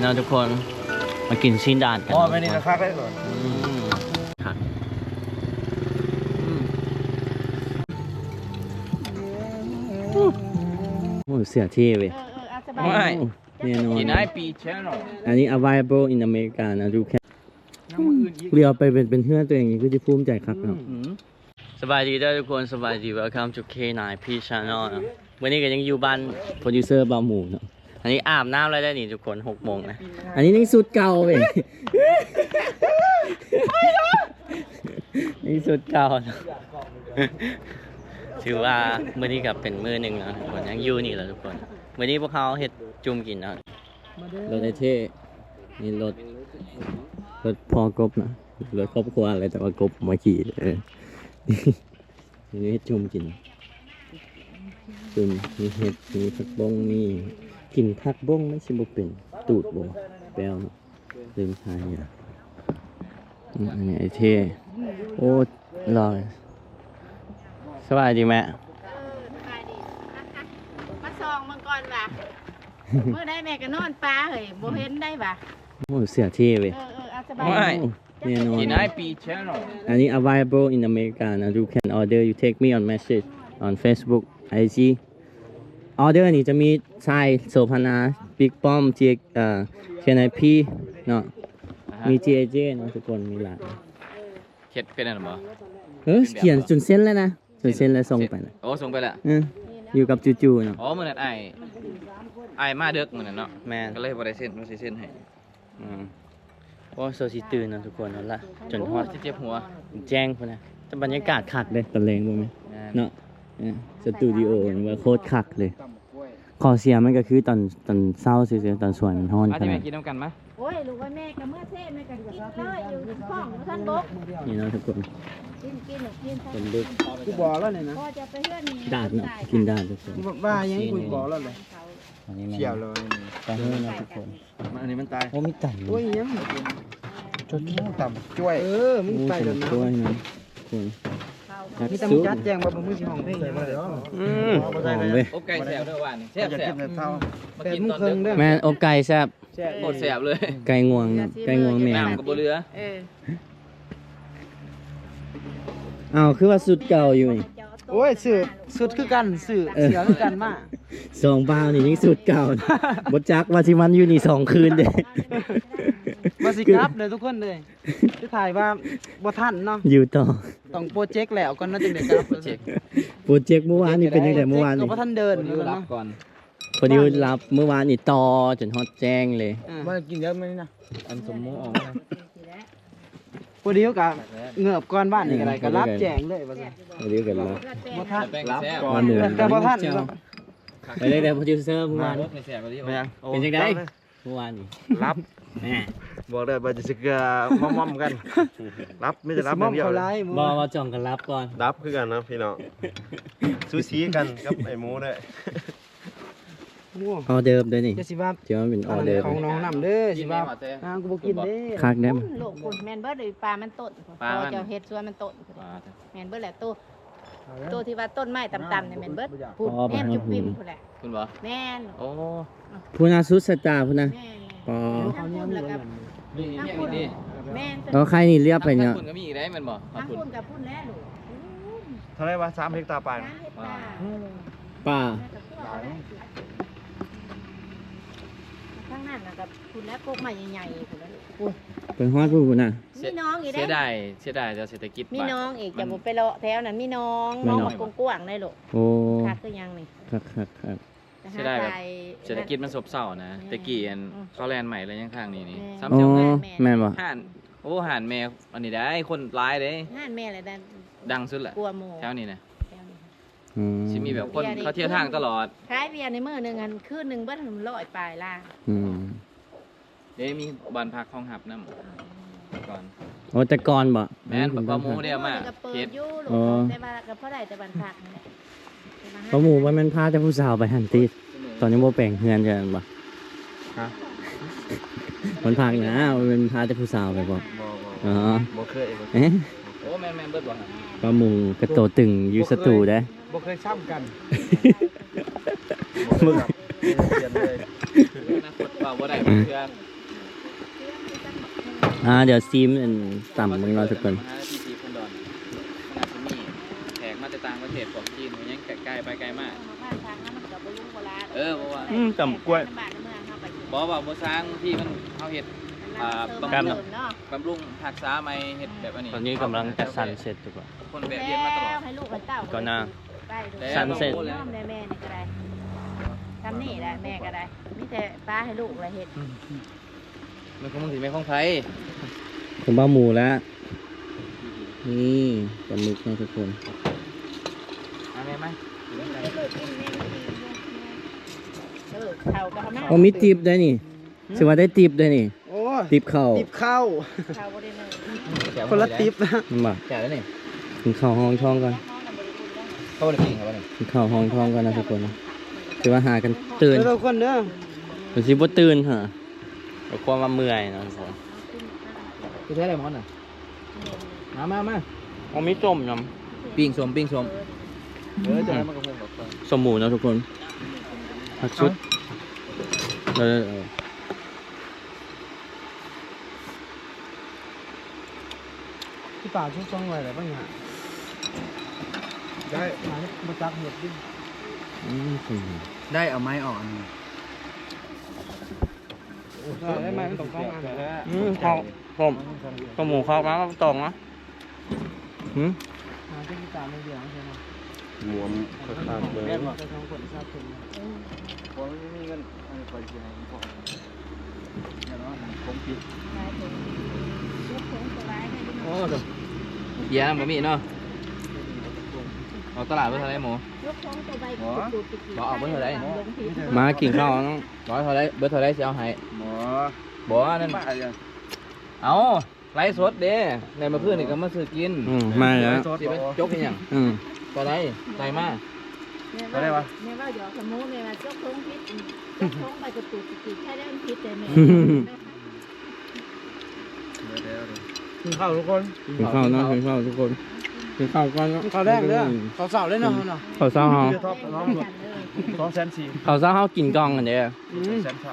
นี่เนาะทุกคนมากินชิ้นดาดกันอ๋อไม่นี่นะคักได้ก่อนอืมครับอืมโอ้เสียที่เว้ยเออเออเอาสบายไม่แน่นอนกินไอปีแชนอลอันนี้ available in America นะดูแค่เรียวไปเป็นเป็นเพื่อนตัวเองก็จะภูมิใจครับเนาะสบายดีเด้อทุกคนสบายดี welcome to K9 P Channel นะวันนี้ก็ยังอยู่บ้านโปรดิวเซอร์บาหมูเนาะ อันนี้อาบน้ำแล้วได้นี่ทุกคนหกโมงนะ อันนี้ยังสุดเก่าเว้ยนี่สุดเก่าเนอะถือว่ามื้อนี้กับเป็นมื้อหนึ่งนะทุกคนยังอยู่นี่แหละทุกคนมื้อนี้พวกเขาเฮ็ดจุ่มกินนะรถไอเท่นี่รถรถพอกบนะรถครอบครัวอะไรแต่ว่ากบมาขี่เออนี่เฮ็ดจุ่มกินจุ่มมีเห็ดมีผักบงมี กินผักบงไม่ใช่บ่เป็นตูดบ่แปลวเนาะลืมทายอะอืมอันนี้ไอเท่โอ้รอเลยสบายดีแม่เออสบายดีนะคะมาซองมังกรว่ะเมื่อได้แม่ก็นอนปลาเฮ้ยบ่เห็นได้ว่ะโอ้เสียที่เว้ยเออเออเอาสบายไม่โอ้แน่นอนกินไอปีแชนอลอันนี้ available in America นะ you can order you take me on message on Facebook IG order นี่จะมีชายโสพนาบิ๊กป้อมเจเอ่อ KNP เนาะมี JJ เนาะทุกคนมีหลายเข็ดเป็นอะไรบ่เออเขียนจนเส้นแล้วนะจนเส้นแล้วส่งไปนะโอ้ส่งไปแล้วเอออยู่กับจูๆเนาะอ๋อมื้อนั้นไอไอมาเด็กมื้อนั้นเนาะแม่นก็เลยบ่ได้เซ็นบ่ได้เซ็นให้อืมโอ้โซซิตื่นเนาะทุกคนนั่นละจนฮอดจะเจ็บหัว แจ้งพุ่นนะแต่บรรยากาศคักเลยตะเลงบ่แม่เนาะเออสตูดิโอมันว่าโคตรคักเลย ขอเสียมันก็คือตอนตอนเศร้าซื่อๆตอนสวนมันฮ้อนอาขจะนาแม่ดกินน้ำกันมั้ยโอ้ยลูกว่าแม่ก็เมื่อเท่แม่ก็กินเลยอยู่ห้องอยู่ท่านบกนี่เนาะทุกคนกินกินหนูกินเป็นดึกกูบอกแล้วเนี่ยนะพ่อจะไปเพื่อนนี่ดาดเนาะกินดาดทุกคนกูว่ายังกูบอกแล้วเลยอันนี้มันเชี่ยวเลยตาเฮ้ยเนาะทุกคนอันนี้มันตายโอ้มีไก่โอ้ยยังจดต่ำช่วย เออมึงโอ้ไปสเดี๋ยมวนะช่วยนะทุกคนนัก มีแต่ซุมึงปจัดแจงว่ามึงสิห้องเพลงเลยมาเดี๋ยวอืมหอมเว้ยอบไก่แซ่บเด้อหวานนี่แซ่บจะแซ่กิบนแต่เท่ามาแต่กินมึงตอนเคิดึงกเด้อแม่นอกไก่แซ่บแซ่บโคตรแซ่บเลยไก่งวงเนาะไก่งวงแม่น้ำก็บ่เหลือเอออ้าวคือว่าสุดเก่าอยู่นี่ โอ้ยสื่อสุดคือกันสื่อเสียคือกันมากสองบาวนี่ยังสุดเก่านะบ่จักว่าสิมันอยู่นี่สองคืนเด้ มาสิครับเลยทุกคนเลยที่ถ่ายว่าบ่ทันเนาะอยู่ต่อต้องโปรเจกต์แล้วก่อนนะจึงได้กลับเช็คโปรเจกต์เมื่อวานนี่เป็นยังไงเมื่อวานก็นี่บ่ทันเดินอยู่รัเนาะบก่อนพอดีรับเมื่อวานนี่ต่อจนฮอดแจ้งเลยมากินเยอะไหมนะอันสมมุติออกมา พอดีก็เงือบก่อนบ้านนี่ก็ได้ก็รับแจงเลยว่าซั่นพอดีกันแล้วบ่ทันแป้งแซ่บวันหนึ่งแต่บ่ทันไปเลยแต่โปรดิวเซอร์เมื่อวานไม่แซ่บบ่ดีไปยังเป็นยังไงเมื่อวานนี่รับแหม่บอกเลยว่าจะสึกเกลือม่อมๆกัน รับไม่จะรับมออย่างเดียวเขาเลยไล่มึงบอมาจ่องกันรับก่อน รับคือกันนะพี่น้องซูซีกันกับไอ้หมูด้วยง่วง ออเดิมด้วยนี่จะสิว่าเจ้ามันเป็นออเดิมของน้องนำเด้อกิสินว่าแม่หมดเต้อ่ากูบ่กินเด้คักได้โลกคุณแมนเบิร์ดหรือปลามันต้นปลาพมัอนจะเฮ็ดสวนมันต้นปลาแมนเบิร์ดแหละตัวตัวที่ว่าต้นไม้ต่ำๆเนี่ยแมนเบิร์ดพูดแม่นจุบปิมพูดแหละคุณบ่แม่นโอ้พูนาสุดสตาร์พูนะแม่นปอทั้งพูดแล้วกับนี่นี่นี่แม่นแล้วใครนี่เรียบไปเนี่ยคุณก็มีอีกได้แมันบ่ทั้งคุณพูดกับพูดแล้วลูกเท่าไหรวะสามเฮกตาร์ปลายน้ำเฮ็ดปลาป้าข้า งนั้นนะกับคุณแล้วพวกใหม่ใหญ่ๆคุณแล้วลูกเป็นฮอดพูพูนะมีน้องอีกเสียได้ดายเสียดายจะเศรษฐกิจมีน้องอีกจะบ่ไปเลาะแถวนั้นมีน้องน้องมากว้างๆได้ลูกโอ้คักคือยังนี่คักคักคักแต่เสียดายแบบหใจ เศรษฐกิจมันซบเซานะตะกี้อันอืมเขาแลนใหม่แล้วยังข้างนี้นี่แม่ ซ้ำอ๋อเจ้าแม่แม่นบ่ห่านโอ้ห่านแม่อันนี้ได้คนร้ายเด้งานแม่เลยดันดังสุดแหละกลัวหมูแถวนี้นะ อืมสิมีแบบคนเขาเที่ยวทางตลอดขายเบียร์ในมือหนึ่งอันคืนหนึ่งเบิ้ลร้อยปลายล่างอืมเด้มีบ้านพักห้องหับน้ำก่อน โอ้แต่ก่อนบ่แม่นปลาหมูเดียวมาก็เปิเฮ็ด ดอยู่ลูอ๋อกแต่ว่าก็เพราะใดแต่บันพักนี่แหละปลาหมูว่ามันพาแต่ผู้สาวไปหันตีตอนนี้โมแปลงเฮือนกันบ่ฮะ มันพักนะมันพาแต่ผู้สาวไปบ่บ่บ่อ๋อบ่เคยบ่เอ๊ะโอ้แม่นแม่นเบิดบ่ฮะปลาหมูกระโตตึงอยู่สตูได้ บ่เคยซ้ำกันบ่เคยครับเปลี่ยนเลยอนาคตว่าบ่ได้เพื่ออ่าเดี๋ยวซีมอันต่ำมึงเราทุกคนมหาที่จีพันดอนมันอาจจะมีแขกมาจากต่างประเทศพวกจีนมันยังไกลไปไกลมากบ้านทางนั้นมันก็บ่รู้โบราณเออเพราะว่าอืมต่ำกล้วยบ้านในเมืองเขาไปกินบอกว่าบ่สร้างที่มันเฮาเฮ็ดอ่าเติมครับเติมเนาะบำรุงรักษาใหม่เฮ็ดแบบอันนี้ ตอนนี้กำลังจะซันเสร็จทุกคนคนแบบเรียนมาตลอดให้ลูกให้เต้าก็น่า ได้ดูแล้วซันเสร็จน้อมได้แม่นี่ก็ได้ทำนี่ได้แม่ก็ได้มีแต่ป้าให้ลูกอะไรเฮ็ดมันคงสิไม่ของไผผมบ้าหมูแล้ว นี่ปลาหมึกนะทุกคน เอาแม่ไหมเออเข่าก็ทำให้โอ้มีติบได้นี่สิว่าได้ติบได้นี่ โอ้ติบเข่าติบเข้า เข่าบ่ได้เลยแจกคนละติบนะมันบอกแจกแล้วนี่กินข้าวห้องท้องกัน เขาบ่ได้กินครับว่านี่กินข้าวห้องท้องกันนะทุกคนนะถือว่าหากันตื่นเดี๋ยวทุกคนเด้อมันสิบ่ตื่นฮะแต่ความว่าเมื่อยนะทุกคนคือแท้อะไรหมอนน่ะมามามาอ๋อมีส้มยปิ้งสมปิ้งสมเออจะให้มันกระพงกับำส้มหมูนะทุกคนผักชุดเออเออพี่ป่าชุบซองไว้อะไรบ้างเนี่ย ได้มามาจับเห็ดดิอืมส้มหมูได้เอาไม้ออกอันนี้ได้ไหมมันต้องต้องอันอืมข้าวส้มส้มหมูข้าวมาตองนะหืมมาที่พี่ป่าไม่เดียวใช่ไหมหมวมขาดเลยแม่บอกจะทำคนทราบถึงผมไม่มีเงินเอาไปกินอะไรพวกเดี๋ยวเนาะผมกินโอ้ดูเยี่ยมบะหมี่เนาะ เอาตลาดไปเท่าไรหมูยกของตัวใบหมอจุดๆๆหมอเอาไว้เท่าไรมากินข้าวน้องร้อยเท่าไรเบอร์เท่าไรเสียเอาให้หมอบ่นั่นเอาไลฟ์สดเด้ในมาเพื่อนนี่ก็มาซื้อกินมาแล้วสิไปจกอีหยังอืมต่อไรไรมาแม่ว่าแม่ว่าหยอกสมูแม่ว่าจกของพิษจกของใบกระตุกติดแค่ได้มันพิษแต่แม่กินข้าวทุกคนกินข้าวนะกินข้าวทุกคน กินข้าวก่อนเนาะข้าวแดงเด้อข้าวเสาเลยเนาะเนาะข้าวเช้าเฮาท็อปน้องสองแสนสี่ข้าวเช้าเฮากินกล่องกันเด้อแสนเช้า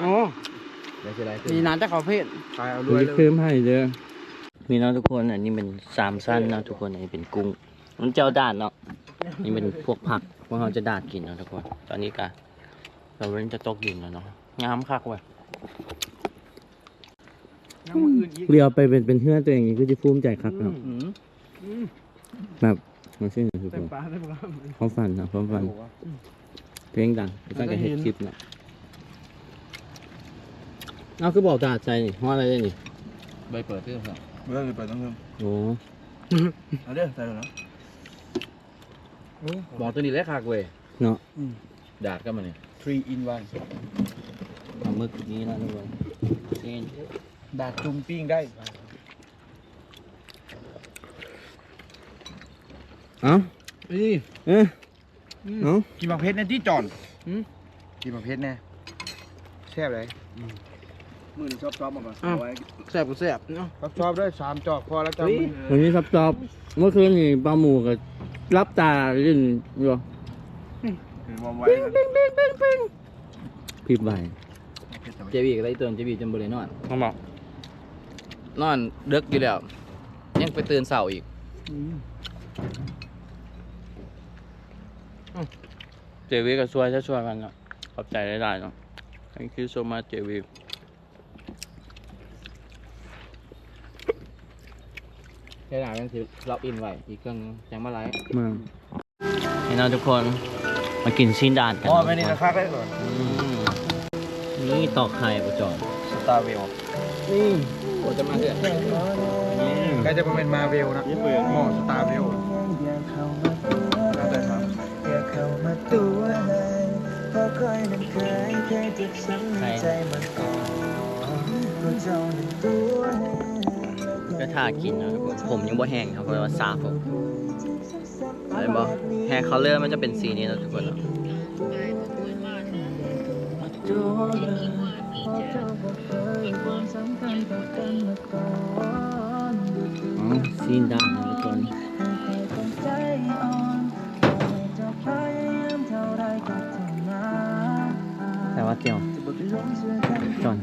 โอ้เดี๋ยวสิไรมีนานแต่เขาเพศตายเอาดูด้วยเพิ่มให้เด้อมีเนาะทุกคนอันนี้เป็นสามสั้นเนาะทุกคนอันนี้เป็นกุ้งมันเจ้าด่านเนาะนี่เป็นพวกผักพวกเราจะดาดกินเนาะทุกคน ตอนนี้กะเราเริ่มจะตกดินแล้วเนาะงามคักเว้ยยังมืออื่นอีกเรียวไปเป็นเป็นเพื่อนตัวเองนี่คือจะภูมิใจคักเนาะอืม แบบมันชื่อทุกคเต็มนปากเต็มคความฝันเนาะความฝัน เพลงดังตั้งแต่เฮ็ดคลิปเนาะเอาคือบอกดาดใจนี่เพราะอะไรเนี่ยนี่ใบเปิดที่ครับเมื่อไปต้องเพิ่มโอ้เอาเด้อใส่เลยนะบอกตัวนี้เลยคักเว้ยเนาะดาดกันมาเนี่ย3 in 1ปลาหมึกนี้นะทุกคนเช่นดาดจุ่มปิ้งได้ เอ้านี่เอ๊ะเอ้ากินมะเพชรในที่จอนกินมะเพชรแน่แซ่บเลยมือชอบชอบมาก่อนเอาไว้ำแสบกูแสบเนาะชอบชอบด้วยสามจอกพอแล้วจ้าวันนี้ซับจอบเมื่อคืนนี่ปลาหมูกับรับตาลิ้นอยู่คือวอมไว้พริบใบเจบีกับไรตัวเจบีจนบริเนอนเขาบอกนอนเดึกอยู่แล้ว ยังไปตื่นเสาอีก เจวีก็ช่วยถ้าช่วยกันเนาะขอบใจหลายๆเนาะ thank you so much เจวีแค่ไหนมันสิล็อกอินไว้อีกเครื่องนึงยังมาไลฟ์มาให้เราทุกคนมากินซีนดานกันอ๋อไม่นี่นะคักได้ก่อนอืมนี่ตอกไข่ประจอนสตาร์เวลนี่โอ้จะมาเถอะใกล้จะเป็นมาเวลนะหม้อสตาร์เวล ไข่ก็ทากินเนาะทุกคนผมยังบ่แห้งครับเพราะว่าซาบผมอะไรบ่แฮร์คัลเลอร์มันจะเป็นสีนี้เนาะทุกคนเนาะอ๋อซีนดานนะทุกคน แต่ว่าเจียวจอน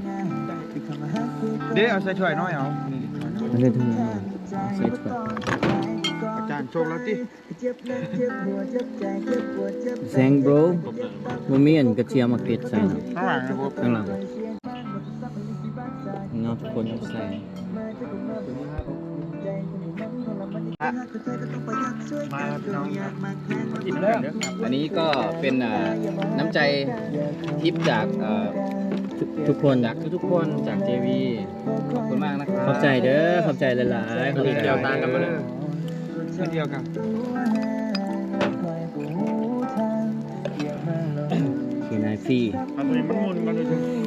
เดี๋ยวเอาใส่ถ้วยน้อยเอาไม่ได้ทำงาใส่ถ้วยอาจารย์โชคแล้วจิแซงโบรบูมีอันกระเทียมมาเกล็ดใส่ข้างหลังนะข้างหลังเงาทุกคนใส่ องกินเด้เด้อออันนี้ก็เป็นอ่าน้ำใจทิปจากเอ่อทุกทุกคนจากทุกๆคนจาก JV ขอบคุณมากนะครับขอบใจเด้อขอบใจหลายๆขอบใจเดียวตางกันมาเลยเช่นเดียวกันเคนายฟี่เอาตัวนี้มันมุนกันเลย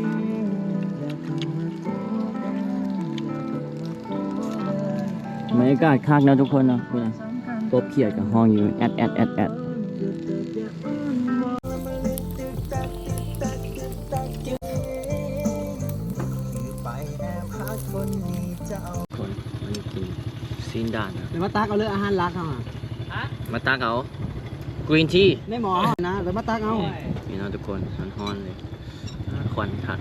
รรยากาศคักนะทุกคนเนาะคุณนะกบเขียดกับห้องอยู่แอดแอดแอดแอดคนมันกินซีนด่านนะเดี๋ยวมาตักเอาเลยอาหารรักเอาอะมาตักเอากรีนทีในหมอนะเดี๋ยวมาตักเอานี่เนาะทุกคนฮ้อนๆเลยอ่าควันคัก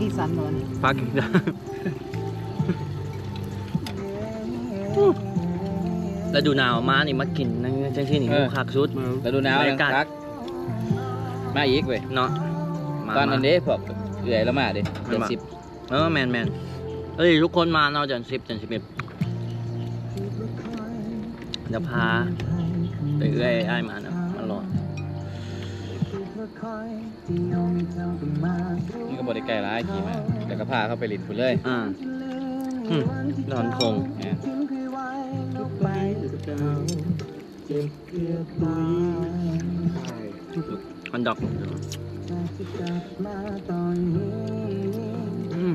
ที่ภาคอีสานเหมือนปักอีกแล้วแล้วดูหนาวมานี่มากินนั่งจังที่นี่คักสุด แล้วดูหนาวบรรยากาศครับมาอีกเว้ยเนาะมาตอนนั้นมา เด้พวกเอื่อยแล้วมาเด้เดือนมา สิบเออแมนแมนเอ้ยทุกคนมาเนาะเดือนสิบเดือนสิบเอ็ดเดี๋ยวพาไปเอื้อยไอ้ายมานะมารอ นี่ก็บริไกลร้ายขี่มาแล้วก็พาเข้าไปลินคุณเลยอ่าอืมนอนคงเนี่ยมันดอกอืม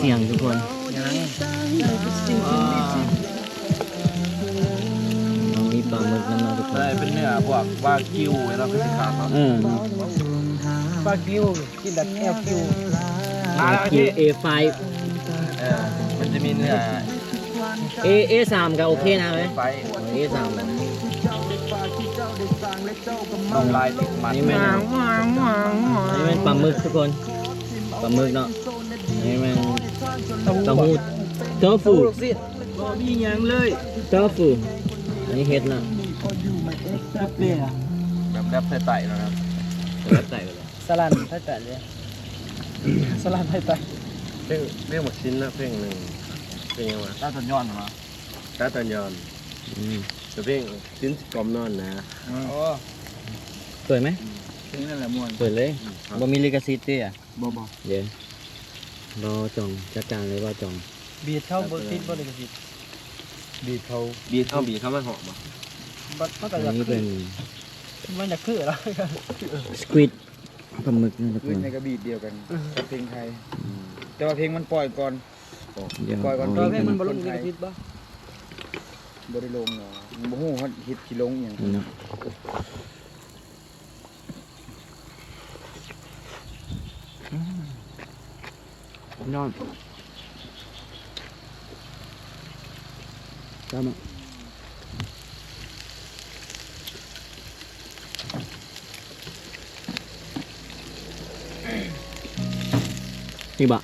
เสียงทุกคนเรามีปลาหมึกน้ำมาทุกคน ได้เป็นเนื้อพวกวากิวแล้วก็สิขาครับเออปลาคิวกินแบบแอลคิวมาแล้วคิพี่วเอไฟเออมันจะมีเนื้อเอเอสามก็โอเคนะไหม ไฟเอสามต้องลายติดมันนี่เป็นนี่เป็นปลาหมึกทุกคน ปลาหมึกเนาะนี่เป็น เต้าหู้เต้าฟูมีอย่างเลยเต้าฟูอันนี้เฮ็ดนะเปรี้ยแบบแรปไต่ๆแล้วนะครับเฮ็ดใส่ไปเลยสลันไทยแต่เลยสลันไทยแต่เรื่องเรื่องหมดชิ้นนะเพลงหนึ่งเพลงยังไงถ้าต้นย้อนมาตาตันยอนอืมแต่เพลงชิ้นกลอมนอนนะโอ้สวยไหมถึงนั่นแหละมวนสวยเลยบ่มีลิขสิทธิ์ติอะบ่บ่เดี๋ยว รอจองจัดการเลยว่าจอง บีดเข้าบนฟิตบนเลยกับฟิตบีบเขาบีบเอาบีบเขามาหอมอะบัดมันก็อันอยากนี้เป็นมันอยากคือแล้วสควิดปลาหมึกนะทุกคขึ้นนในกระบีดเดียวกันกับเพลงไทย แต่ว่าเพลงมันปล่อยก่อน เดี๋ยวปล่อยก่อนเอาตอนอีกแรกอันมันบอลลูนกับฟิตปะบ่ได้ลงเนาะบ่ฮู้ฮอดฮิตสิลงอหย่างนี่เนาะ ยอดจ้ามาอีบะ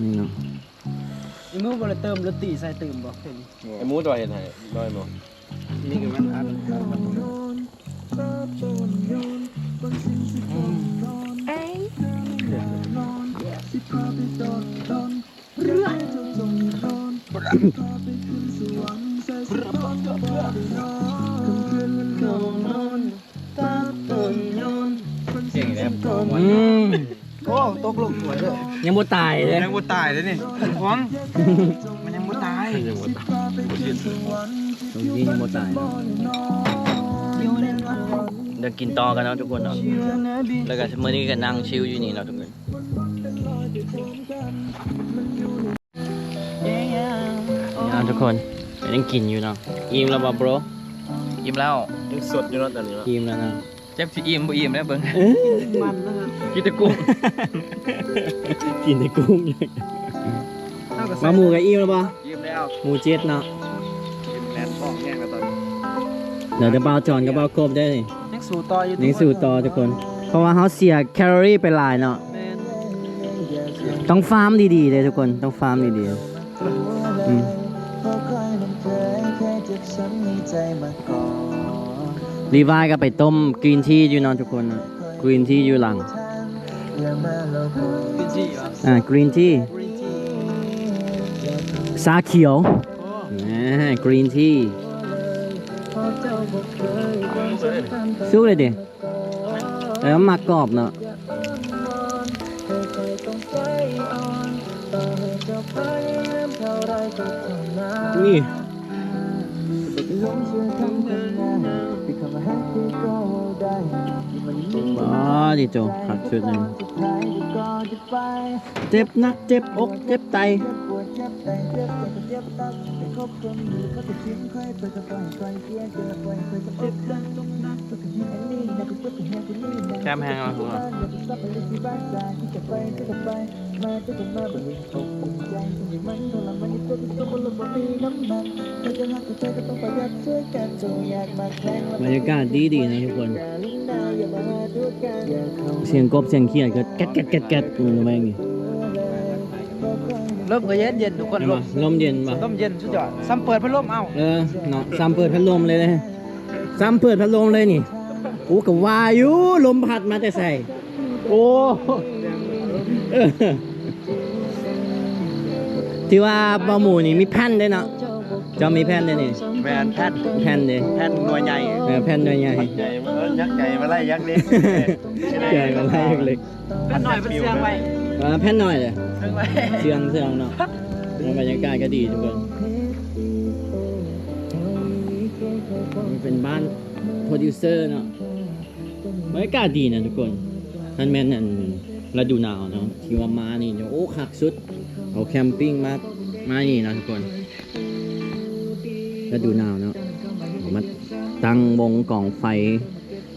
นี่เนาะอีมูบอลเติมรถตีใส่ตื่มบอกเห็นไอ้มูดอยเห็นไหนดอยมั้งนี่คือมันอันมัน เก่งแล้วอืมโอ้ตกลงสวยเด้อยังบ่ตายเลยยังบ่ตายเลยนี่หวังมันยังบ่ตายยังหมดตรงนี้ยังบ่ตาย เนาะเดี๋ยวกินต่อกันเนาะทุกคนเนาะแล้วก็มื้อนี้ก็นั่งชิลอยู่นี่เนาะทุกคนนี่นะทุกคนยังกินอยู่เนาะอิ่มแล้วบ่ bro อิ่มแล้วยังสดอยู่เนาะตอนนี้เนาะอิ่มแล้วนะเจ็บสิอิ่มบ่อิ่มแล้วเบิ่งมันนะครับกินแต่กุ้งกินแต่กุ้งอยู่มาหมูกับอิ่มแล้วบ่อิ่มแล้วหมูเจ็ดเนาะ เดี๋ยวจะเบาจอนกับเบาครบได้นี่ยังสู่ต่ออยู่นี่สู่ต่อทุกคน เพราะว่าเขาเสียแคลอรี่ไปหลายเนาะแม่นต้องฟาร์มดีๆเลยทุกคนต้องฟาร์มดีๆอืมรีวายก็ไปต้มกรีนทีอยู่เนอนทุกคนกรีนทีอยู่หลังกินซี่เหรออ่ากรีนทีกรีนทีซาเขียวโอ้อ่ากรีนที สู้เลยดิแล้วมากรอบเนาะนี่อ๋อดิโจขัดชุดหนึ่งเจ็บนักเจ็บอกเจ็บไต แก้มแห้งแล้วทุกคนบรรยากาศดีดีๆนะทุกคนเสียงกบเสียงเขียดก็แก๊ดแก๊ดแก๊ดแก๊ดอืมแม่งนี่ ลมก็เย็นเย็นทุกคนเห็นลปะมลมเย็นปะลมเย็นสุดยอดซ้ำเปิดพัดลมเอาเออเนาะซ้ำเปิดพัดลมเลยเลยซ้ำเปิดพัดลมเลยนี่โอ้กับวาอยุลมพัดมาแต่ใส่โอ้เออที่ว่าบะหมูนี่มีแผ่นด้วยเนาะจะมีแผ่นด้วยนี่แมนแพทแผ่นเลยแพทหน่วยใหญ่เออแผ่นด้วยใหญ่ใหญ่เออยักษ์ใหญ่มาไล่ยักษ์เล็กใหญ่มาไล่เล็กเป็นหน่อยเป็นเสียงไว้ ๆอ่าแผ่นหน่อยเลยเสียงไว้เสียงเสียงเนาะแล้วบรรยากาศก็ดีทุกคนมันเป็นบ้านโปรดิวเซอร์เนาะบรรยากาศดีนะทุกคนท่านแม่นอันฤดูหนาวเนาะที่ว่ามานี่เนี่ยโอ้คักสุดเอาแคมปิ้งมามานี่นะทุกคนฤดูหนาวเนาะเอามาตั้งวงกล่องไฟ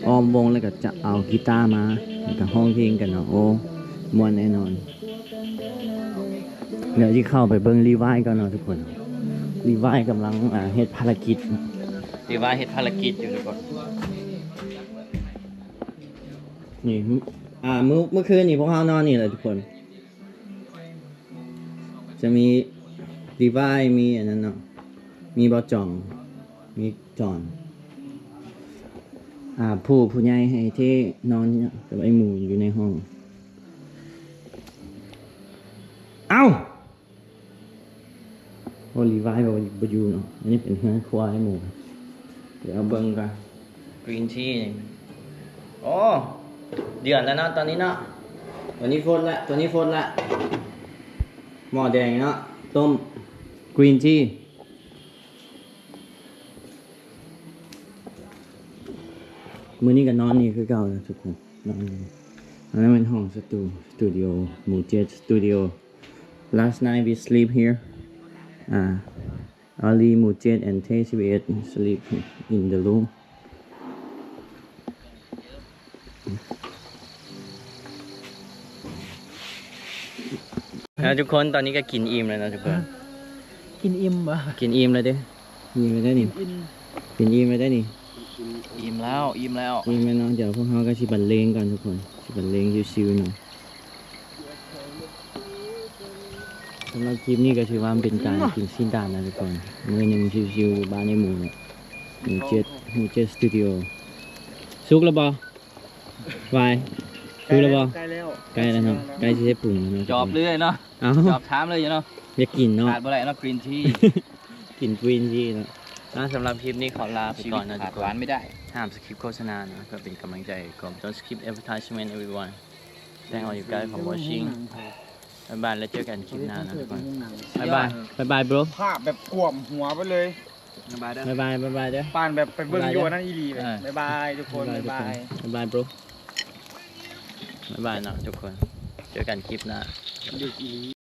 อ้อมวงแล้วก็จะเอากีตาร์มาแล้วก็ห้องเพลงกันเนาะโอ้ มวนแน่นอน เดี๋ยวที่เข้าไปเบิ้งรีไวายก่อนเนาะทุกคน รีไวายกำลังอ่าเฮ็ดภารกิจ รีไวายเฮ็ดภารกิจอยู่ทุกคน นี่อ่าเมื่อเมื่อคืนนี่พวกเขานอนนี่แหละทุกคน จะมีรีไวายมีอันนั้นเนาะ มีบอจ่อง มีจอนอ่าผู้ผู้ใหญ่ให้ที่นอนเนี่ยกับไอ้หมูอยู่ในห้อง เอ้า โอลีไวายบอบอยูเนาะอันนี้เป็นเฮือนครัวให้หมูเดี๋ยวเอาเบิ้งกันกรีนทีนี่โอ้เดือดแล้วเนาะตอนนี้เนาะตัวนี้ฟดละตัวนี้ฟดละหม้อแดงเนาะต้มกรีนทีมือนี้กับนอนนี่คือเก่าแล้วทุกคนนอนนี่อันนั้นเป็นห้องสตูสตูดิโอหมูเจ็ดสตูดิโอ last night we sleep here uh, Ali Mujid and T68 sleep in the room นะทุกคนตอนนี้ก็กินอิ่มแล้วนะทุกคน กินอิ่มบ่กินอิ่มเลยเด้อิ่มเลยได้นี่อิ่มกินอิ่มเลยได้นี่อิ่มแล้วอิ่มแล้วอิ่มแล้วเนาะเดี๋ยวพวกเขาก็ชิบันเลงกันทุกคนชิบันเลงชิวๆหน่อย สำหรับคลิปนี้ก็ถือว่ามันเป็นการกินสิ้นดานนะทุกคนมือหนึ่งชิวๆอยู่บ้านในหมู่เนี่ยหมู่เจ็ดหมู่เจ็ดสตูดิโอสุกแล้วบอวายสุกแล้วบอใกล้แล้วใกล้แล้วเนาะใกล้จะได้ปรุงแล้วเนาะจอบเรื่อยเนาะเอ้าจอบถามเลยเนาะอยากกินเนาะขาดบ่ได้เนาะกรีนทีกินกรีนทีเนาะอะสำหรับคลิปนี้ขอลาไปชีก่วิอตนนะทุขาดกคหวานนไม่ได้ห้ามสคริปต์โฆษณานะก็เป็นกำลังใจก่อน don't skip advertisement everyone thank all you guys for watching บ๊ายบายแล้วเจอกันคลิปหน้านะทุกคนหนังบ๊ายบายบ๊ายบาย bro ภาพแบบกวมหัวไปเลยสบายเด้อบ๊ายบายบ๊ายบายเด้อปานแบบไปเบิ่งบ๊ายบายอยู่อันนั่นอีหลีเลยอ่าบ๊ายบายทุกคนบ๊ายบายบ๊ายบาย bro บ๊ายบายเนาะทุกคน เจอกันคลิปหน้าอยู่อีหลี